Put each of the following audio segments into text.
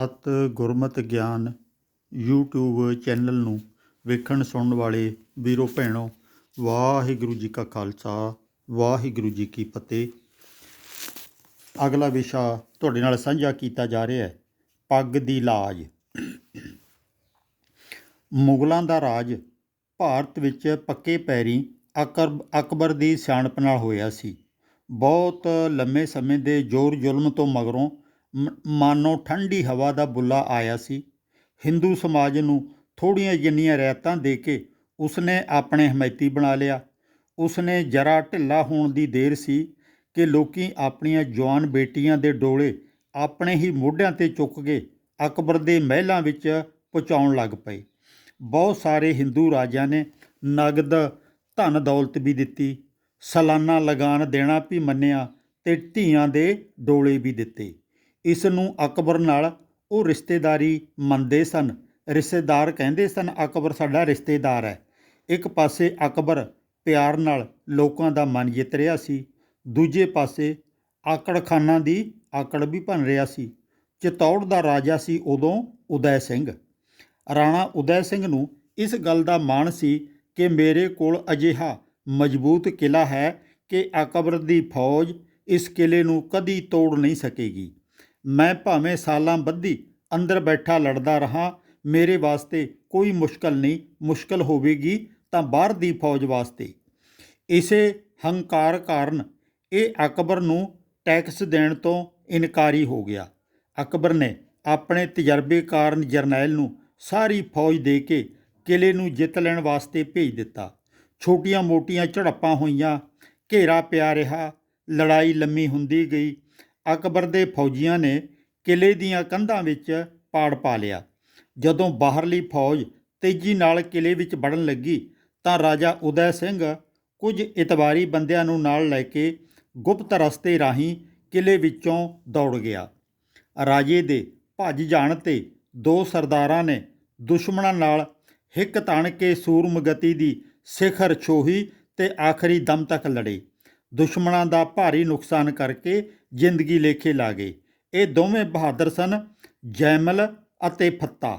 ਸਤ ਗੁਰਮਤ ਗਿਆਨ YouTube channel ਨੂੰ ਵੇਖਣ ਸੁਣਨ ਵਾਲੇ ਵੀਰੋ ਭੈਣੋ, ਵਾਹਿਗੁਰੂ ਜੀ ਕਾ ਖਾਲਸਾ, ਵਾਹਿਗੁਰੂ ਜੀ ਕੀ ਫਤਿਹ। ਅਗਲਾ ਵਿਸ਼ਾ ਤੁਹਾਡੇ ਨਾਲ ਸਾਂਝਾ ਕੀਤਾ ਜਾ ਰਿਹਾ ਹੈ, ਪੱਗ ਦੀ ਲਾਜ। ਮੁਗਲਾਂ ਦਾ ਰਾਜ ਭਾਰਤ ਵਿੱਚ ਪੱਕੇ ਪੈਰੀ ਅਕਰ, ਅਕਬਰ ਦੀ ਸਿਆਣਪ ਨਾਲ ਹੋਇਆ ਸੀ। ਬਹੁਤ ਲੰਮੇ ਸਮੇਂ ਦੇ ਜ਼ੋਰ ਜ਼ੁਲਮ ਤੋਂ ਮਗਰੋਂ ਮਾਨੋ ਠੰਡੀ ਹਵਾ ਦਾ ਬੁੱਲਾ ਆਇਆ ਸੀ। ਹਿੰਦੂ ਸਮਾਜ ਨੂੰ ਥੋੜ੍ਹੀਆਂ ਜਿੰਨੀਆਂ ਰਿਆਇਤਾਂ ਦੇ ਕੇ ਉਸਨੇ ਆਪਣੇ ਹਮਾਇਤੀ ਬਣਾ ਲਿਆ। ਉਸਨੇ ਜਰਾ ਢਿੱਲਾ ਹੋਣ ਦੀ ਦੇਰ ਸੀ ਕਿ ਲੋਕੀ ਆਪਣੀਆਂ ਜਵਾਨ ਬੇਟੀਆਂ ਦੇ ਡੋਲੇ ਆਪਣੇ ਹੀ ਮੋਢਿਆਂ ਤੇ ਚੁੱਕ ਕੇ ਅਕਬਰ ਦੇ ਮਹਿਲਾਂ ਵਿੱਚ ਪਹੁੰਚਾਉਣ ਲੱਗ ਪਏ। ਬਹੁਤ ਸਾਰੇ ਹਿੰਦੂ ਰਾਜਿਆਂ ਨੇ ਨਗਦ ਧਨ ਦੌਲਤ ਵੀ ਦਿੱਤੀ, ਸਾਲਾਨਾ ਲਗਾਨ ਦੇਣਾ ਵੀ ਮੰਨਿਆ ਤੇ ਧੀਆਂ ਦੇ ਡੋਲੇ ਵੀ ਦਿੱਤੇ। ਇਸ ਨੂੰ ਅਕਬਰ ਨਾਲ ਉਹ ਰਿਸ਼ਤੇਦਾਰੀ ਮੰਨਦੇ ਸਨ। ਰਿਸ਼ਤੇਦਾਰ ਕਹਿੰਦੇ ਸਨ, ਅਕਬਰ ਸਾਡਾ ਰਿਸ਼ਤੇਦਾਰ ਹੈ। ਇੱਕ ਪਾਸੇ ਅਕਬਰ ਪਿਆਰ ਨਾਲ ਲੋਕਾਂ ਦਾ ਮਨ ਜਿੱਤ ਰਿਹਾ ਸੀ, ਦੂਜੇ ਪਾਸੇ ਆਕੜਖਾਨਾ ਦੀ ਆਕੜ ਵੀ ਭੰਨ ਰਿਹਾ ਸੀ। ਚਿਤੌੜ ਦਾ ਰਾਜਾ ਸੀ ਉਦੋਂ ਉਦੈ ਸਿੰਘ। ਰਾਣਾ ਉਦੈ ਸਿੰਘ ਨੂੰ ਇਸ ਗੱਲ ਦਾ ਮਾਣ ਸੀ ਕਿ ਮੇਰੇ ਕੋਲ ਅਜਿਹਾ ਮਜ਼ਬੂਤ ਕਿਲਾ ਹੈ ਕਿ ਅਕਬਰ ਦੀ ਫੌਜ ਇਸ ਕਿਲੇ ਨੂੰ ਕਦੀ ਤੋੜ ਨਹੀਂ ਸਕੇਗੀ। ਮੈਂ ਭਾਵੇਂ ਸਾਲਾਂ ਬੱਧੀ ਅੰਦਰ ਬੈਠਾ ਲੜਦਾ ਰਹਾ, ਮੇਰੇ ਵਾਸਤੇ ਕੋਈ ਮੁਸ਼ਕਲ ਨਹੀਂ, ਮੁਸ਼ਕਲ ਹੋਵੇਗੀ ਤਾਂ ਬਾਹਰ ਦੀ ਫੌਜ ਵਾਸਤੇ। ਇਸੇ ਹੰਕਾਰ ਕਾਰਨ ਇਹ ਅਕਬਰ ਨੂੰ ਟੈਕਸ ਦੇਣ ਤੋਂ ਇਨਕਾਰੀ ਹੋ ਗਿਆ। ਅਕਬਰ ਨੇ ਆਪਣੇ ਤਜਰਬੇ ਕਾਰਨ ਜਰਨੈਲ ਨੂੰ ਸਾਰੀ ਫੌਜ ਦੇ ਕੇ ਕਿਲੇ ਨੂੰ ਜਿੱਤ ਲੈਣ ਵਾਸਤੇ ਭੇਜ ਦਿੱਤਾ। ਛੋਟੀਆਂ-ਮੋਟੀਆਂ ਝੜਪਾਂ ਹੋਈਆਂ, ਘੇਰਾ ਪਿਆ ਰਿਹਾ, ਲੜਾਈ ਲੰਮੀ ਹੁੰਦੀ ਗਈ ਅਕਬਰ ਦੇ ਫੌਜੀਆਂ ਨੇ ਕਿਲੇ ਦੀਆਂ ਕੰਧਾਂ ਵਿੱਚ ਪਾੜ ਪਾ ਲਿਆ। ਜਦੋਂ ਬਾਹਰਲੀ ਫੌਜ ਤੇਜ਼ੀ ਨਾਲ ਕਿਲੇ ਵਿੱਚ ਵੜਨ ਲੱਗੀ ਤਾਂ ਰਾਜਾ ਉਦੈ ਸਿੰਘ ਕੁਝ ਇਤਵਾਰੀ ਬੰਦਿਆਂ ਨੂੰ ਨਾਲ ਲੈ ਕੇ ਗੁਪਤ ਰਸਤੇ ਰਾਹੀਂ ਕਿਲੇ ਵਿੱਚੋਂ ਦੌੜ ਗਿਆ। ਰਾਜੇ ਦੇ ਭੱਜ ਜਾਣ ਤੇ ਦੋ ਸਰਦਾਰਾਂ ਨੇ ਦੁਸ਼ਮਣਾਂ ਨਾਲ ਹਿੱਕ ਤਣ ਕੇ ਸੂਰਮਗਤੀ ਦੀ ਸਿਖਰ ਛੋਹੀ ਤੇ ਆਖਰੀ ਦਮ ਤੱਕ ਲੜੇ। ਦੁਸ਼ਮਣਾਂ ਦਾ ਭਾਰੀ ਨੁਕਸਾਨ ਕਰਕੇ ਜ਼ਿੰਦਗੀ ਲੇਖੇ ਲਾ ਗਏ। ਇਹ ਦੋਵੇਂ ਬਹਾਦਰ ਸਨ, ਜੈਮਲ ਅਤੇ ਫੱਤਾ।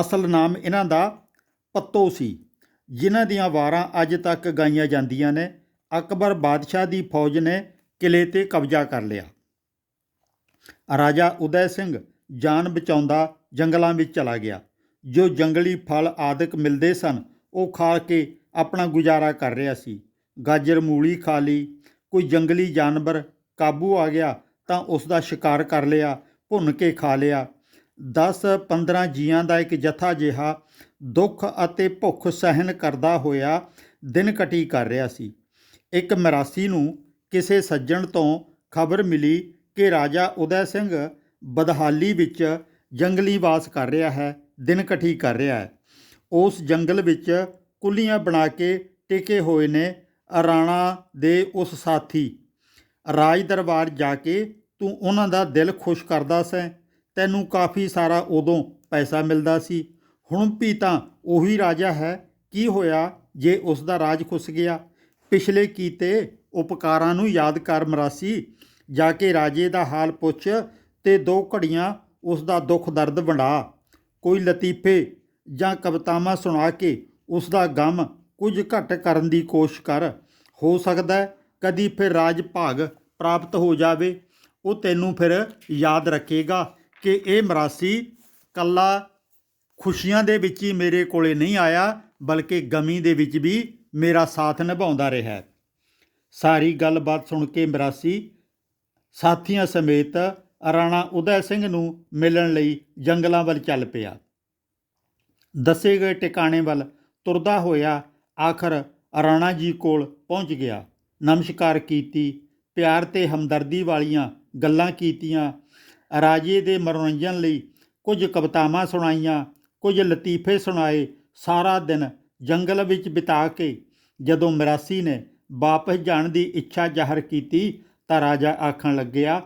ਅਸਲ ਨਾਮ ਇਹਨਾਂ ਦਾ ਪੱਤੋ ਸੀ, ਜਿਨ੍ਹਾਂ ਦੀਆਂ ਵਾਰਾਂ ਅੱਜ ਤੱਕ ਗਾਈਆਂ ਜਾਂਦੀਆਂ ਨੇ। ਅਕਬਰ ਬਾਦਸ਼ਾਹ ਦੀ ਫੌਜ ਨੇ ਕਿਲੇ ਤੇ ਕਬਜ਼ਾ ਕਰ ਲਿਆ। ਰਾਜਾ ਉਦੈ ਸਿੰਘ ਜਾਨ ਬਚਾਉਂਦਾ ਜੰਗਲਾਂ ਵਿੱਚ ਚਲਾ ਗਿਆ। ਜੋ ਜੰਗਲੀ ਫਲ ਆਦਿਕ ਮਿਲਦੇ ਸਨ, ਉਹ ਖਾ ਕੇ ਆਪਣਾ ਗੁਜ਼ਾਰਾ ਕਰ ਰਿਹਾ ਸੀ। ਗਾਜਰ ਮੂਲੀ ਖਾ ਲਈ, ਕੋਈ ਜੰਗਲੀ ਜਾਨਵਰ ਕਾਬੂ ਆ ਗਿਆ ਤਾਂ ਉਸ ਦਾ ਸ਼ਿਕਾਰ ਕਰ ਲਿਆ, ਭੁੰਨ ਕੇ ਖਾ ਲਿਆ। 10-15 ਜੀਆਂ ਦਾ ਇੱਕ ਜਥਾ ਜਿਹਾ ਦੁੱਖ ਅਤੇ ਭੁੱਖ ਸਹਿਨ ਕਰਦਾ ਹੋਇਆ ਦਿਨ ਕਟੀ ਕਰ ਰਿਹਾ ਸੀ। ਇੱਕ ਮਰਾਸੀ ਨੂੰ ਕਿਸੇ ਸੱਜਣ ਤੋਂ ਖਬਰ ਮਿਲੀ ਕਿ ਰਾਜਾ ਉਦੈ ਸਿੰਘ ਬਦਹਾਲੀ ਵਿੱਚ ਜੰਗਲੀ ਵਾਸ ਕਰ ਰਿਹਾ ਹੈ, ਦਿਨ ਕਟੀ ਕਰ ਰਿਹਾ ਹੈ। ਉਸ ਜੰਗਲ ਵਿੱਚ ਕੁੱਲੀਆਂ ਬਣਾ ਕੇ ਟਿਕੇ ਹੋਏ ਨੇ ਰਾਣਾ ਦੇ ਉਸ ਸਾਥੀ। ਰਾਜ ਦਰਬਾਰ ਜਾ ਕੇ ਤੂੰ ਉਹਨਾਂ ਦਾ ਦਿਲ ਖੁਸ਼ ਕਰਦਾ ਸੈਂ। ਤੈਨੂੰ ਕਾਫੀ ਸਾਰਾ ਉਦੋਂ ਪੈਸਾ ਮਿਲਦਾ ਸੀ। ਹੁਣ ਵੀ ਤਾਂ ਉਹੀ ਰਾਜਾ ਹੈ। ਕੀ ਹੋਇਆ ਜੇ ਉਸ ਦਾ ਰਾਜ ਖੁੱਸ ਗਿਆ? ਪਿਛਲੇ ਕੀਤੇ ਉਪਕਾਰਾਂ ਨੂੰ ਯਾਦ ਕਰ ਮਰਾਸੀ। ਜਾ ਕੇ ਰਾਜੇ ਦਾ ਹਾਲ ਪੁੱਛ ਤੇ ਦੋ ਘੜੀਆਂ ਉਸ ਦਾ ਦੁੱਖ ਦਰਦ ਵੰਡਾ। ਕੋਈ ਲਤੀਫੇ ਜਾਂ ਕਵਿਤਾਵਾਂ ਸੁਣਾ ਕੇ ਉਸ ਦਾ ਗਮ ਕੁਝ ਘੱਟ ਕਰਨ ਦੀ ਕੋਸ਼ਿਸ਼ ਕਰ। ਹੋ ਸਕਦਾ ਕਦੀ ਫਿਰ ਰਾਜ ਭਾਗ ਪ੍ਰਾਪਤ ਹੋ ਜਾਵੇ, ਉਹ ਤੈਨੂੰ ਫਿਰ ਯਾਦ ਰੱਖੇਗਾ ਕਿ ਇਹ ਮਰਾਸੀ ਕੱਲਾ ਖੁਸ਼ੀਆਂ ਦੇ ਵਿੱਚ ਹੀ ਮੇਰੇ ਕੋਲੇ ਨਹੀਂ ਆਇਆ, ਬਲਕਿ ਗਮੀ ਦੇ ਵਿੱਚ ਵੀ ਮੇਰਾ ਸਾਥ ਨਿਭਾਉਂਦਾ ਰਿਹਾ ਸਾਰੀ ਗੱਲਬਾਤ ਸੁਣ ਕੇ ਮਰਾਸੀ ਸਾਥੀਆਂ ਸਮੇਤ ਰਾਣਾ ਉਦੈ ਸਿੰਘ ਨੂੰ ਮਿਲਣ ਲਈ ਜੰਗਲਾਂ ਵੱਲ ਚੱਲ ਪਿਆ। ਦੱਸੇ ਗਏ ਟਿਕਾਣੇ ਵੱਲ ਤੁਰਦਾ ਹੋਇਆ ਆਖਰ ਰਾਣਾ ਜੀ ਕੋਲ ਪਹੁੰਚ ਗਿਆ। ਨਮਸਕਾਰ ਕੀਤੀ, ਪਿਆਰ ਤੇ ਹਮਦਰਦੀ ਵਾਲੀਆਂ ਗੱਲਾਂ ਕੀਤੀਆਂ। ਰਾਜੇ ਦੇ ਮਨੋਰੰਜਨ ਲਈ ਕੁਝ ਕਵਿਤਾਵਾਂ ਸੁਣਾਈਆਂ, ਕੁਝ ਲਤੀਫੇ ਸੁਣਾਏ। ਸਾਰਾ ਦਿਨ ਜੰਗਲ ਵਿੱਚ ਬਿਤਾ ਕੇ ਜਦੋਂ ਮਰਾਸੀ ਨੇ ਵਾਪਸ ਜਾਣ ਦੀ ਇੱਛਾ ਜ਼ਾਹਰ ਕੀਤੀ ਤਾਂ ਰਾਜਾ ਆਖਣ ਲੱਗਿਆ,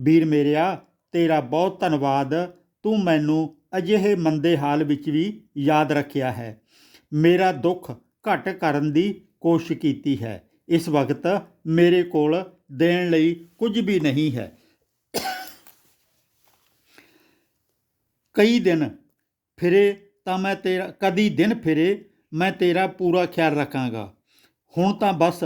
ਵੀਰ ਮੇਰਿਆ, ਤੇਰਾ ਬਹੁਤ ਧੰਨਵਾਦ। ਤੂੰ ਮੈਨੂੰ ਅਜਿਹੇ ਮੰਦੇ ਹਾਲ ਵਿੱਚ ਵੀ ਯਾਦ ਰੱਖਿਆ ਹੈ। ਮੇਰਾ ਦੁੱਖ ਘਟ ਕਰਨ ਦੀ ਕੋਸ਼ਿਸ਼ ਕੀਤੀ ਹੈ। ਇਸ ਵਕਤ ਮੇਰੇ ਕੋਲ ਦੇਣ ਲਈ ਕੁਝ ਵੀ ਨਹੀਂ ਹੈ। ਕਈ ਦਿਨ ਫਿਰੇ ਤਾਂ ਮੈਂ ਤੇਰਾ, ਕਦੀ ਦਿਨ ਫਿਰੇ ਮੈਂ ਤੇਰਾ ਪੂਰਾ ਖਿਆਲ ਰੱਖਾਂਗਾ। ਹੁਣ ਤਾਂ ਬਸ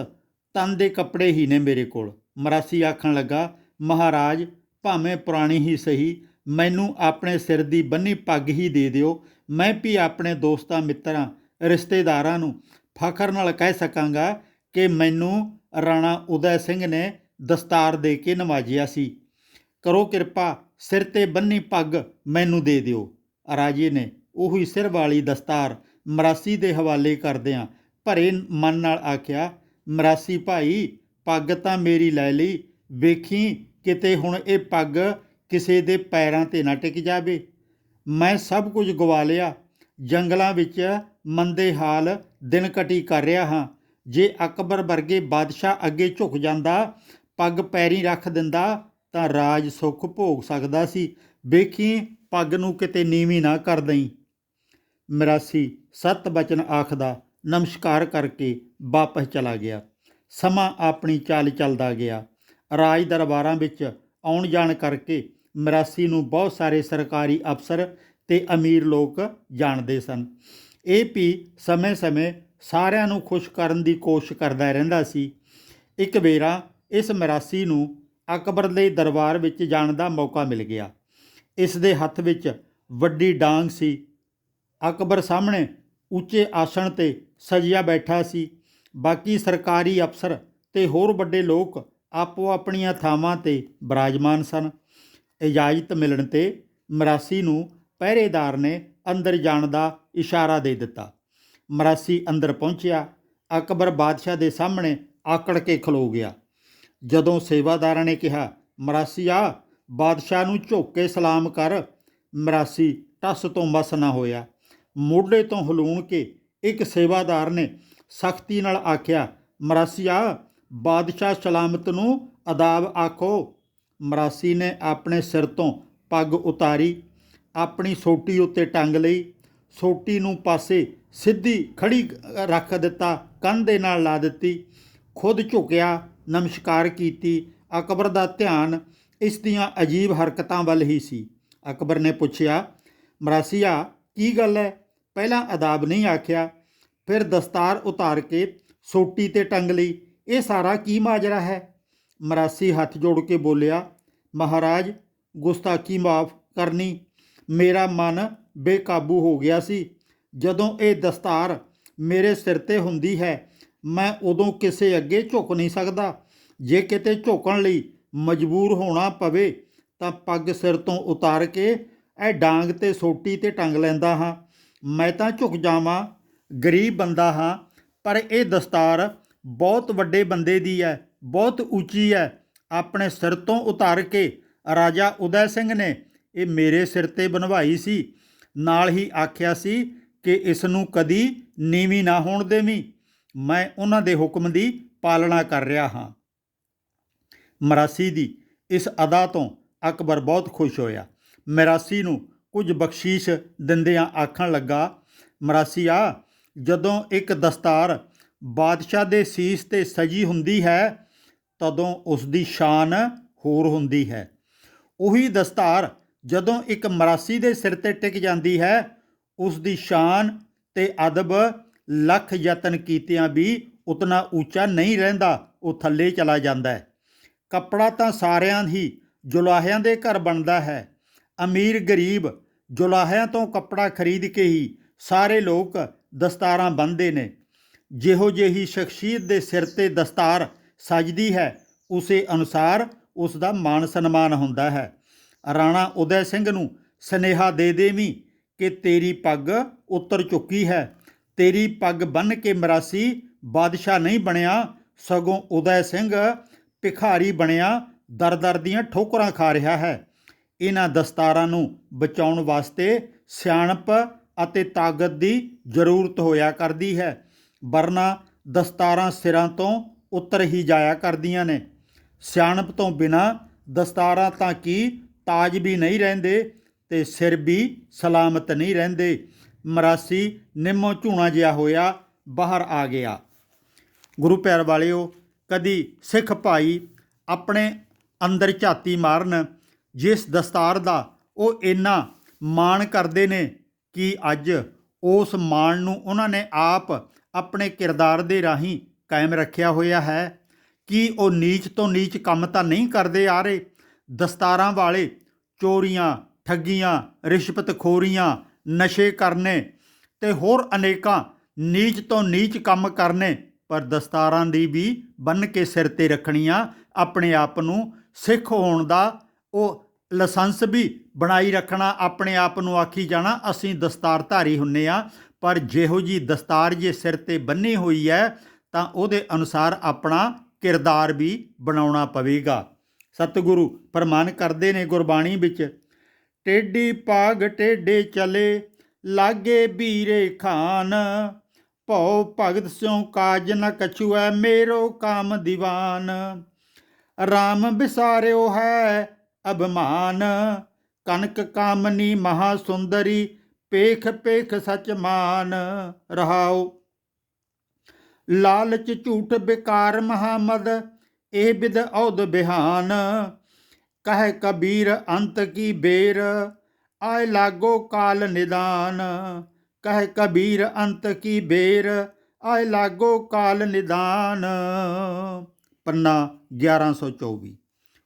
ਤਨ ਦੇ ਕੱਪੜੇ ਹੀ ਨੇ ਮੇਰੇ ਕੋਲ। ਮਰਾਸੀ ਆਖਣ ਲੱਗਾ, ਮਹਾਰਾਜ, ਭਾਵੇਂ ਪੁਰਾਣੀ ਹੀ ਸਹੀ, ਮੈਨੂੰ ਆਪਣੇ ਸਿਰ ਦੀ ਬੰਨੀ ਪੱਗ ਹੀ ਦੇ ਦਿਓ। ਮੈਂ ਵੀ ਆਪਣੇ ਦੋਸਤਾਂ, ਮਿੱਤਰਾਂ, ਰਿਸ਼ਤੇਦਾਰਾਂ ਨੂੰ ਫਖਰ ਨਾਲ ਕਹਿ ਸਕਾਂਗਾ ਕਿ ਮੈਨੂੰ ਰਾਣਾ ਉਦੈ ਸਿੰਘ ਨੇ ਦਸਤਾਰ ਦੇ ਕੇ ਨਵਾਜਿਆ ਸੀ। ਕਰੋ ਕਿਰਪਾ, ਸਿਰ ਤੇ ਬੰਨੀ ਪੱਗ ਮੈਨੂੰ ਦੇ ਦਿਓ। ਰਾਜੇ ਨੇ ਉਹੀ ਸਿਰ ਵਾਲੀ ਦਸਤਾਰ ਮਰਾਸੀ ਦੇ ਹਵਾਲੇ ਕਰਦਿਆਂ ਭਰੇ ਮਨ ਨਾਲ ਆਖਿਆ, ਮਰਾਸੀ ਭਾਈ, ਪੱਗ ਤਾਂ ਮੇਰੀ ਲੈ ਲਈ। ਵੇਖੀ ਕਿਤੇ ਹੁਣ ਇਹ ਪੱਗ ਕਿਸੇ ਦੇ ਪੈਰਾਂ ਤੇ ਨਾ ਟਿਕ ਜਾਵੇ। ਮੈਂ ਸਭ ਕੁਝ ਗਵਾ ਲਿਆ। ਜੰਗਲਾਂ ਵਿੱਚ ਮੰਦੇ ਹਾਲ ਦਿਨ ਕਟੀ ਕਰ ਰਿਹਾ ਹਾਂ। ਜੇ ਅਕਬਰ ਵਰਗੇ ਬਾਦਸ਼ਾਹ ਅੱਗੇ ਝੁਕ ਜਾਂਦਾ, ਪੱਗ ਪੈਰੀ ਰੱਖ ਦਿੰਦਾ, ਤਾਂ ਰਾਜ ਸੁੱਖ ਭੋਗ ਸਕਦਾ ਸੀ। ਵੇਖੀ, ਪੱਗ ਨੂੰ ਕਿਤੇ ਨੀਵੀਂ ਨਾ ਕਰ ਦਈ। ਮਰਾਸੀ ਸਤ ਬਚਨ ਆਖਦਾ, ਨਮਸਕਾਰ ਕਰਕੇ ਵਾਪਸ ਚਲਾ ਗਿਆ। ਸਮਾਂ ਆਪਣੀ ਚਾਲ ਚੱਲਦਾ ਗਿਆ। ਰਾਜ ਦਰਬਾਰਾਂ ਵਿੱਚ ਆਉਣ ਜਾਣ ਕਰਕੇ ਮਰਾਸੀ ਨੂੰ ਬਹੁਤ ਸਾਰੇ ਸਰਕਾਰੀ ਅਫਸਰ ਤੇ ਅਮੀਰ ਲੋਕ ਜਾਣਦੇ ਸਨ। ਇਹ ਵੀ ਸਮੇਂ-ਸਮੇਂ ਸਾਰਿਆਂ ਨੂੰ ਖੁਸ਼ ਕਰਨ ਦੀ ਕੋਸ਼ਿਸ਼ ਕਰਦਾ ਰਹਿੰਦਾ ਸੀ। ਇੱਕ ਵੇਰਾ ਇਸ ਮਰਾਸੀ ਨੂੰ ਅਕਬਰ ਦੇ ਦਰਬਾਰ ਵਿੱਚ ਜਾਣ ਦਾ ਮੌਕਾ ਮਿਲ ਗਿਆ। ਇਸ ਦੇ ਹੱਥ ਵਿੱਚ ਵੱਡੀ ਡਾਂਗ ਸੀ। ਅਕਬਰ ਸਾਹਮਣੇ ਉੱਚੇ ਆਸਣ ਤੇ ਸਜਿਆ ਬੈਠਾ ਸੀ। ਬਾਕੀ ਸਰਕਾਰੀ ਅਫਸਰ ਤੇ ਹੋਰ ਵੱਡੇ ਲੋਕ ਆਪੋ ਆਪਣੀਆਂ ਥਾਵਾਂ ਤੇ ਬਰਾਜਮਾਨ ਸਨ। ਇਜਾਜ਼ਤ ਮਿਲਣ ਤੇ ਮਰਾਸੀ ਨੂੰ ਪਹਿਰੇਦਾਰ ਨੇ ਅੰਦਰ ਜਾਣ ਦਾ ਇਸ਼ਾਰਾ ਦੇ ਦਿੱਤਾ। ਮਰਾਸੀ ਅੰਦਰ ਪਹੁੰਚਿਆ, ਅਕਬਰ ਬਾਦਸ਼ਾਹ ਦੇ ਸਾਹਮਣੇ ਆਕੜ ਕੇ ਖਲੋ ਗਿਆ। ਜਦੋਂ ਸੇਵਾਦਾਰਾਂ ਨੇ ਕਿਹਾ ਮਰਾਸੀਆ ਬਾਦਸ਼ਾਹ ਨੂੰ ਝੁੱਕ ਕੇ ਸਲਾਮ ਕਰ। ਮਰਾਸੀ ਟਸ ਤੋਂ ਮਸ ਨਾ ਹੋਇਆ। ਮੋਢੇ ਤੋਂ ਹਲੂਣ ਕੇ ਇੱਕ ਸੇਵਾਦਾਰ ਨੇ ਸਖਤੀ ਨਾਲ ਆਖਿਆ ਮਰਾਸੀਆ ਬਾਦਸ਼ਾਹ ਸਲਾਮਤ ਨੂੰ ਅਦਾਬ ਆਖੋ। ਮਰਾਸੀ ਨੇ ਆਪਣੇ ਸਿਰ ਤੋਂ ਪੱਗ ਉਤਾਰੀ, ਆਪਣੀ ਸੋਟੀ ਉੱਤੇ ਟੰਗ ਲਈ। ਸੋਟੀ ਨੂੰ ਪਾਸੇ ਸਿੱਧੀ ਖੜੀ ਰੱਖ ਦਿੱਤਾ, ਕੰਨ ਦੇ ਨਾਲ ਲਾ ਦਿੱਤੀ। ਖੁਦ ਝੁਕਿਆ, ਨਮਸਕਾਰ ਕੀਤੀ। ਅਕਬਰ ਦਾ ਧਿਆਨ ਇਸ ਦੀਆਂ ਅਜੀਬ ਹਰਕਤਾਂ ਵੱਲ ਹੀ ਸੀ। ਅਕਬਰ ਨੇ ਪੁੱਛਿਆ, ਮਰਾਸੀਆ, ਕੀ ਗੱਲ ਹੈ ਪਹਿਲਾਂ ਅਦਾਬ ਨਹੀਂ ਆਖਿਆ, ਫਿਰ ਦਸਤਾਰ ਉਤਾਰ ਕੇ ਸੋਟੀ ਤੇ ਟੰਗ ਲਈ। ਇਹ ਸਾਰਾ ਕੀ ਮਾਜਰਾ ਹੈ? ਮਰਾਸੀ ਹੱਥ ਜੋੜ ਕੇ ਬੋਲਿਆ, ਮਹਾਰਾਜ, ਗੁਸਤਾਖੀ ਮਾਫ ਕਰਨੀ ਮੇਰਾ ਮਨ ਬੇਕਾਬੂ ਹੋ ਗਿਆ ਸੀ। ਜਦੋਂ ਇਹ ਦਸਤਾਰ ਮੇਰੇ ਸਿਰ ਤੇ ਹੁੰਦੀ ਹੈ, ਮੈਂ ਉਦੋਂ ਕਿਸੇ ਅੱਗੇ ਝੁਕ ਨਹੀਂ ਸਕਦਾ। ਜੇ ਕਿਤੇ ਝੁਕਣ ਲਈ ਮਜਬੂਰ ਹੋਣਾ ਪਵੇ, ਤਾਂ ਪੱਗ ਸਿਰ ਤੋਂ ਉਤਾਰ ਕੇ ਇਹ ਡਾਂਗ ਤੇ ਸੋਟੀ ਤੇ ਟੰਗ ਲੈਂਦਾ ਹਾਂ। ਮੈਂ ਤਾਂ ਝੁਕ ਜਾਵਾਂ, ਗਰੀਬ ਬੰਦਾ ਹਾਂ, ਪਰ ਇਹ ਦਸਤਾਰ ਬਹੁਤ ਵੱਡੇ ਬੰਦੇ ਦੀ ਹੈ, ਬਹੁਤ ਉੱਚੀ ਹੈ। ਆਪਣੇ ਸਿਰ ਤੋਂ ਉਤਾਰ ਕੇ ਰਾਜਾ ਉਦੈ ਸਿੰਘ ਨੇ ਇਹ ਮੇਰੇ ਸਿਰ ਤੇ ਬਣਵਾਈ ਸੀ। ਨਾਲ ਹੀ ਆਖਿਆ ਸੀ ਕਿ ਇਸ ਨੂੰ ਕਦੀ ਨੀਵੀਂ ਨਾ ਹੋਣ ਦੇਵੀਂ। ਮੈਂ ਉਹਨਾਂ ਦੇ ਹੁਕਮ ਦੀ ਪਾਲਣਾ ਕਰ ਰਿਹਾ ਹਾਂ। ਮਰਾਸੀ ਦੀ ਇਸ ਅਦਾ ਤੋਂ ਅਕਬਰ ਬਹੁਤ ਖੁਸ਼ ਹੋਇਆ। ਮਰਾਸੀ ਨੂੰ ਕੁਝ ਬਖਸ਼ੀਸ਼ ਦਿੰਦਿਆਂ ਆਖਣ ਲੱਗਾ ਮਰਾਸੀਆ ਜਦੋਂ ਇੱਕ ਦਸਤਾਰ ਬਾਦਸ਼ਾਹ ਦੇ ਸੀਸ ਤੇ ਸਜੀ ਹੁੰਦੀ ਹੈ, ਤਦੋਂ ਉਸ ਦੀ ਸ਼ਾਨ ਹੋਰ ਹੁੰਦੀ ਹੈ। ਉਹੀ ਦਸਤਾਰ ਜਦੋਂ ਇੱਕ ਮਰਾਸੀ ਦੇ ਸਿਰ ਤੇ ਟਿਕ ਜਾਂਦੀ ਹੈ ਉਸ ਦੀ ਸ਼ਾਨ ਤੇ ਅਦਬ ਲੱਖ ਯਤਨ ਕੀਤਿਆਂ ਵੀ ਉਤਨਾ ਉੱਚਾ ਨਹੀਂ ਰਹਿੰਦਾ, ਉਹ ਥੱਲੇ ਚਲਾ ਜਾਂਦਾ ਹੈ। ਕੱਪੜਾ ਤਾਂ ਸਾਰਿਆਂ ਹੀ ਜੁਲਾਹਿਆਂ ਦੇ ਘਰ ਬਣਦਾ ਹੈ। ਅਮੀਰ ਗਰੀਬ ਜੁਲਾਹਿਆਂ ਤੋਂ ਕੱਪੜਾ ਖਰੀਦ ਕੇ ਹੀ ਸਾਰੇ ਲੋਕ ਦਸਤਾਰਾਂ ਬੰਨ੍ਹਦੇ ਨੇ। ਜਿਹੋ ਜਿਹੀ ਸ਼ਖਸੀਅਤ ਦੇ ਸਿਰ ਤੇ ਦਸਤਾਰ ਸਜਦੀ ਹੈ, ਉਸੇ ਅਨੁਸਾਰ ਉਸ ਦਾ ਮਾਣ ਸਨਮਾਨ ਹੁੰਦਾ ਹੈ। ਰਾਣਾ ਉਦੈ ਸਿੰਘ ਨੂੰ ਸਨੇਹਾ ਦੇ ਦੇਵੀਂ ਕਿ ਤੇਰੀ ਪੱਗ ਉੱਤਰ ਚੁੱਕੀ ਹੈ। ਤੇਰੀ ਪੱਗ ਬੰਨ ਕੇ ਮਰਾਸੀ ਬਾਦਸ਼ਾਹ ਨਹੀਂ ਬਣਿਆ। ਸਗੋਂ ਉਦੈ ਸਿੰਘ ਭਿਖਾਰੀ ਬਣਿਆ। ਦਰ-ਦਰ ਦੀਆਂ ਠੋਕਰਾਂ ਖਾ ਰਿਹਾ ਹੈ। ਇਹਨਾਂ ਦਸਤਾਰਾਂ ਨੂੰ ਬਚਾਉਣ ਵਾਸਤੇ ਸਿਆਣਪ ਅਤੇ ਤਾਕਤ ਦੀ ਜ਼ਰੂਰਤ ਹੋਇਆ ਕਰਦੀ ਹੈ। ਵਰਨਾ ਦਸਤਾਰਾਂ ਸਿਰਾਂ ਤੋਂ ਉੱਤਰ ਹੀ ਜਾਇਆ ਕਰਦੀਆਂ ਨੇ। ਸਿਆਣਪ ਤੋਂ ਬਿਨਾ ਦਸਤਾਰਾਂ ਤਾਂ ਕੀ ਤਾਜ ਵੀ ਨਹੀਂ ਰਹਿੰਦੇ ਤੇ ਸਿਰ ਵੀ ਸਲਾਮਤ ਨਹੀਂ ਰਹਿੰਦੇ। ਮਰਾਸੀ ਨਿੰਮੋ ਝੂਣਾ ਜਿਹਾ ਹੋਇਆ, ਬਾਹਰ ਆ ਗਿਆ। ਗੁਰੂ ਪਿਆਰ ਵਾਲਿਓ, ਕਦੀ ਸਿੱਖ ਭਾਈ ਆਪਣੇ ਅੰਦਰ ਝਾਤੀ ਮਾਰਨ ਜਿਸ ਦਸਤਾਰ ਦਾ ਉਹ ਇੰਨਾ ਮਾਣ ਕਰਦੇ ਨੇ ਕਿ ਅੱਜ ਉਸ ਮਾਣ ਨੂੰ ਉਹਨਾਂ ਨੇ ਆਪ ਆਪਣੇ ਕਿਰਦਾਰ ਦੇ ਰਾਹੀਂ ਕਾਇਮ ਰੱਖਿਆ ਹੋਇਆ ਹੈ ਕਿ ਉਹ ਨੀਚ ਤੋਂ ਨੀਚ ਕੰਮ ਤਾਂ ਨਹੀਂ ਕਰਦੇ ਆ ਰਹੇ। ਦਸਤਾਰਾਂ ਵਾਲੇ, ਚੋਰੀਆਂ, ਠੱਗੀਆਂ ਰਿਸ਼ਵਤਖੋਰੀਆਂ ਨਸ਼ੇ ਕਰਨੇ ਤੇ ਹੋਰ ਅਨੇਕਾਂ ਨੀਚ ਤੋਂ ਨੀਚ ਕੰਮ ਕਰਨੇ, ਪਰ ਦਸਤਾਰਾਂ ਦੀ ਵੀ ਬੰਨ ਕੇ ਸਿਰ ਤੇ ਰੱਖਣੀਆਂ ਆਪਣੇ ਆਪ ਨੂੰ ਸਿੱਖ ਹੋਣ ਦਾ ਉਹ ਲਾਇਸੈਂਸ ਵੀ ਬਣਾਈ ਰੱਖਣਾ ਆਪਣੇ ਆਪ ਨੂੰ ਆਖੀ ਜਾਣਾ, ਅਸੀਂ ਦਸਤਾਰਧਾਰੀ ਹੁੰਨੇ ਆ, ਪਰ ਜਿਹੋ ਜੀ ਦਸਤਾਰ ਜੇ ਸਿਰ ਤੇ ਬੰਨੀ ਹੋਈ ਹੈ, ਤਾਂ ਉਹਦੇ ਅਨੁਸਾਰ ਆਪਣਾ ਕਿਰਦਾਰ ਵੀ ਬਣਾਉਣਾ ਪਵੇਗਾ। ਸਤਿਗੁਰੂ ਪ੍ਰਮਾਨ ਕਰਦੇ ਨੇ ਗੁਰਬਾਣੀ ਵਿੱਚ, ਟੇਢੀ ਪਾਗ ਟੇਢੇ ਚਲੇ, ਲਾਗੇ ਵੀਰੇ ਖਾਨ, ਭਉ ਭਗਤ ਸਿਉ ਕਾਜ ਨ ਕਛੁਐ ਮੇਰੋ ਕਾਮ ਦੀਵਾਨ। RAM ਬਿਸਾਰਿਓ ਹੈ ਅਭਮਾਨ ਕਨਕ ਕਾਮਨੀ ਮਹਾ ਸੁੰਦਰੀ, ਪੇਖ ਪੇਖ ਸਚ ਮਾਨ। ਰਹਾਓ ਲਾਲਚ ਝੂਠ ਬਿਕਾਰ ਮਹਾਮਦ ਇਹ ਬਿਦ ਔਦ ਬਿਹਾਨ। ਕਹਿ ਕਬੀਰ ਅੰਤ ਕੀ ਬੇਰ, ਆਏ ਲਾਗੋ ਕਾਲ ਨਿਦਾਨ। ਕਹਿ ਕਬੀਰ ਅੰਤ ਕੀ ਬੇਰ, ਆਏ ਲਾਗੋ ਕਾਲ ਨਿਦਾਨ। ਪੰਨਾ 1124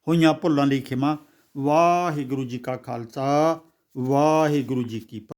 ਹੋਈਆਂ ਭੁੱਲਾਂ ਲਈ ਖਿਮਾ। ਵਾਹਿਗੁਰੂ ਜੀ ਕਾ ਖਾਲਸਾ, ਵਾਹਿਗੁਰੂ ਜੀ ਕੀ ਫਤਿਹ।